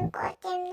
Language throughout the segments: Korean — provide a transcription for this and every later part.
important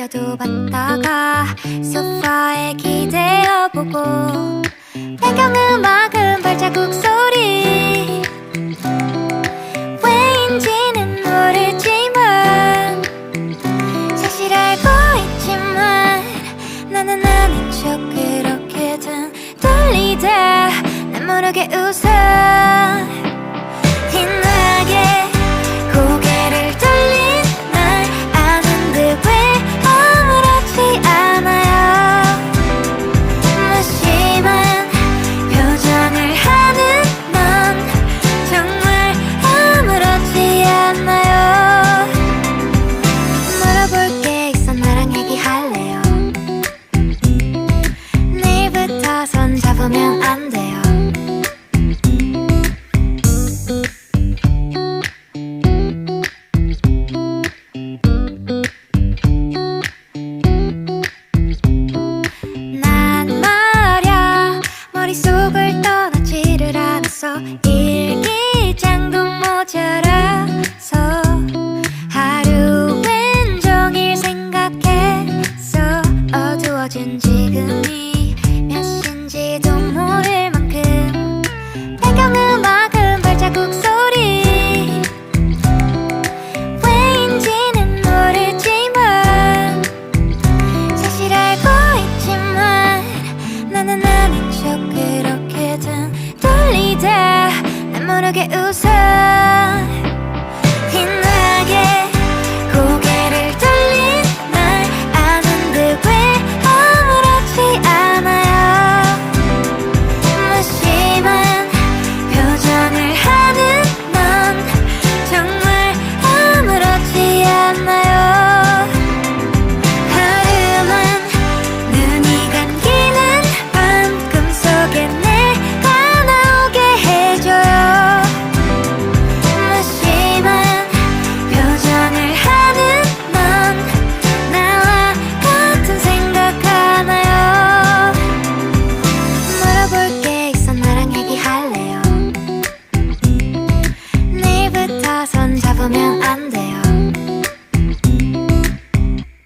엎드려도 봤다가 소파에 기대어 보고 배경음악은 발자국 소리. 왜인지는 모르지만 사실 알고 있지만 나는 아닌 척 그렇게든 돌리다 난 모르게 웃어 혼자 손 잡으면 안 돼요. 난 말야. 머릿속을 떠나지를 않았어. 일기장도 모자라서 하루 왼종일 생각했어. 어두워진 지금이 크게 웃어. 먹으면 안돼.